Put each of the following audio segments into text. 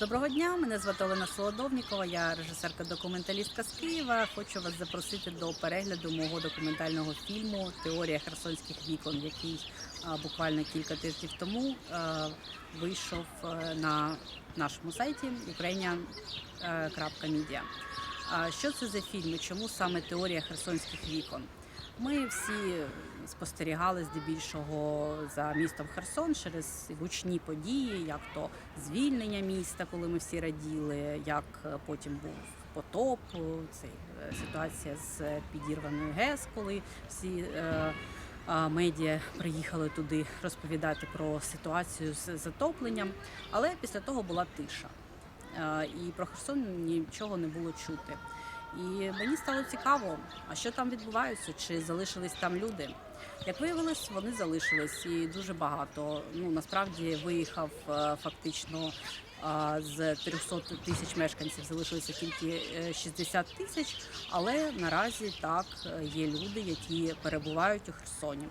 Доброго дня, мене звати Олена Солодовнікова, я режисерка-документалістка з Києва. Хочу вас запросити до перегляду мого документального фільму Теорія херсонських вікон, який буквально кілька тижнів тому вийшов е, на нашому сайті ukrainian.media. Що це за фільм і чому саме теорія херсонських вікон? Ми всі спостерігали здебільшого за містом Херсон через гучні події, як то звільнення міста, коли ми всі раділи, як е, потім був потоп, е, цей е, ситуація з підірваною ГЕС, коли всі. е, Медіа приїхали туди розповідати про ситуацію з затопленням, але після того була тиша. І про Херсон нічого не було чути. І мені стало цікаво, а що там відбувається, чи залишились там люди. Як виявилось, вони залишились і дуже багато. Ну насправді виїхав е, фактично е, з 300 тисяч мешканців залишилося тільки е, 60 тисяч, але наразі так е, є люди, які перебувають у Херсоні.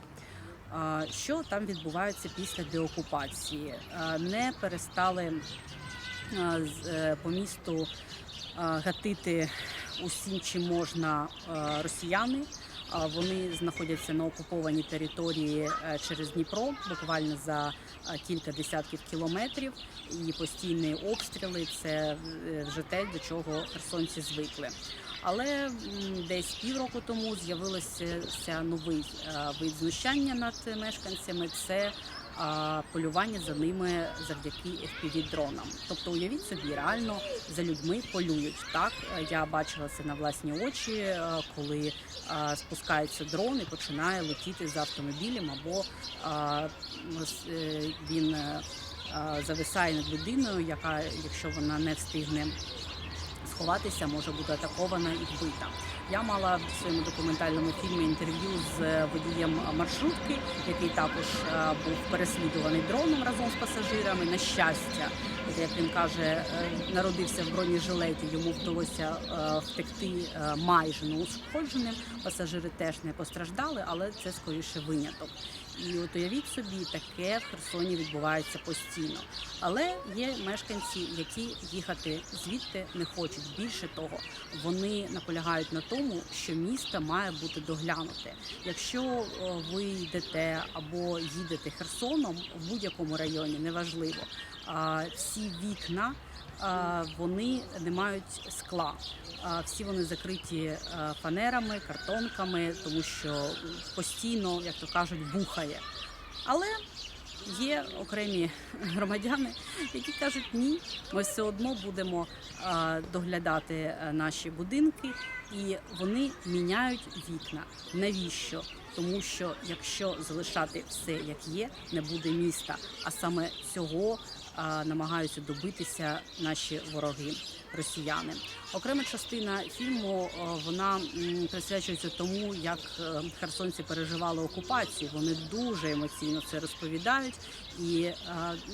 Що там відбувається після деокупації? Не перестали е, по місту гатити усім, чим можна росіяни. Вони знаходяться на окупованій території е, через Дніпро, буквально за кілька десятків кілометрів. І постійні обстріли це е, вже те, до чого херсонці звикли. Але десь півроку тому з'явився новий е, вид знущання над мешканцями. Це полювання за ними завдяки fpv дронам. Тобто, уявіть собі, реально за людьми полюють. Так я бачила це на власні очі, е, коли е, спускається дрон і починає летіти за автомобілем, або е, він зависає над людиною, яка, якщо вона не встигне сховатися, може бути атакована і вбита. Я мала в своєму документальному фільмі інтерв'ю з водієм маршрутки, який також е, був переслідуваний дроном разом з пасажирами. На щастя, як він каже, е, народився в бронежилеті, йому вдалося е, втекти майже неушкодженим. Пасажири теж не постраждали, але це скоріше виняток. І от уявіть собі, таке в Херсоні відбувається постійно. Але є мешканці, які їхати звідти не хочуть. Більше того, вони наполягають на тому, що місто має бути доглянуте. Якщо е, ви йдете або їдете Херсоном в будь-якому районі, неважливо, всі вікна. Вони не мають скла, всі вони закриті е, фанерами, картонками, тому що постійно, як то кажуть, бухає. Але окремі громадяни, які кажуть, ні, ми все одно будемо доглядати е, наші будинки, і вони міняють вікна. Навіщо? Тому що якщо залишати все як є, не буде міста. А саме цього намагаються добитися наші вороги. Росіяни окрема частина фільму е, вона присвячується тому, як е, херсонці переживали окупацію. Вони дуже емоційно це розповідають і е,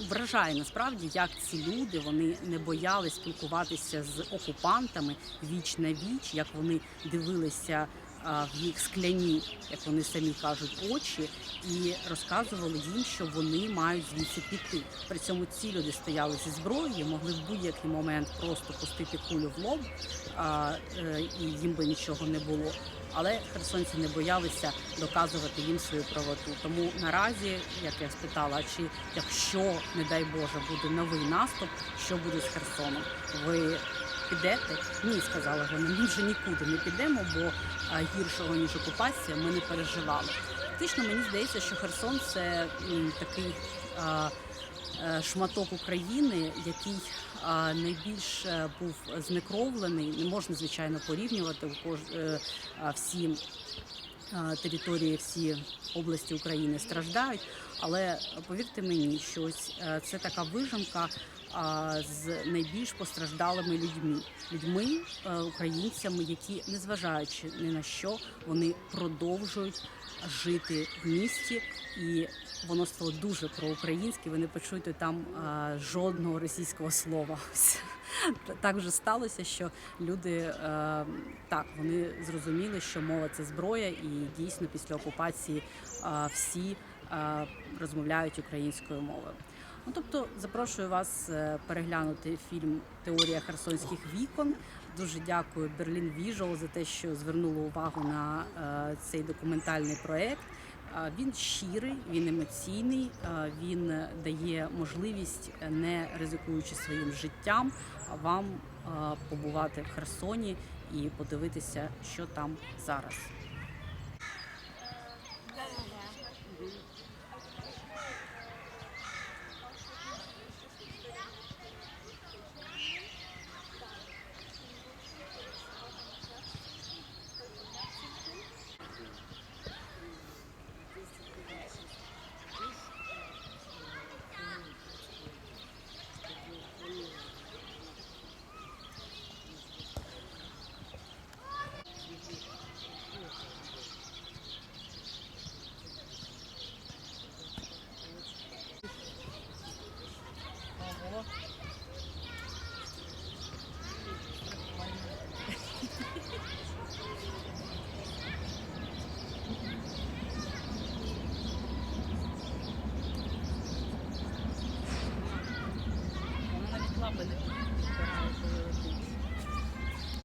вражає насправді, як ці люди вони не боялись спілкуватися з окупантами віч на віч, як вони дивилися. В їх скляні, як вони самі кажуть, очі, і розказували їм, що вони мають звідси піти. При цьому ці люди стояли зі зброєю, могли в будь-який момент просто пустити кулю в лоб, е, і їм би нічого не було. Але херсонці не боялися доказувати їм свою правоту. Тому наразі, як я спитала, чи якщо, не дай Боже, буде новий наступ, що буде з Херсоном? Ви підете? Ні, сказали вони. Ми вже нікуди не підемо, бо гіршого ніж окупація ми не переживали. Фактично, мені здається, що Херсон це такий. е, Шматок України, який найбільш е, був знекровлений, не можна звичайно порівнювати е, всі території, всі області України страждають. Але повірте мені, що ось це така вижимка з найбільш постраждалими людьми, людьми, е, українцями, які, незважаючи ні на що, вони продовжують жити в місті, і воно стало дуже проукраїнське. Ви не почуєте там жодного російського слова. Так вже сталося, що люди е, так вони зрозуміли, що мова це зброя, і дійсно після окупації е, всі е, розмовляють українською мовою. Ну тобто запрошую вас е, переглянути фільм Теорія херсонських вікон. Дуже дякую Берлін Visual за те, що звернуло увагу на е, цей документальний проект. Е, Він щирий, він емоційний, він дає можливість, не ризикуючи своїм життям, вам побувати в Херсоні і подивитися, що там зараз.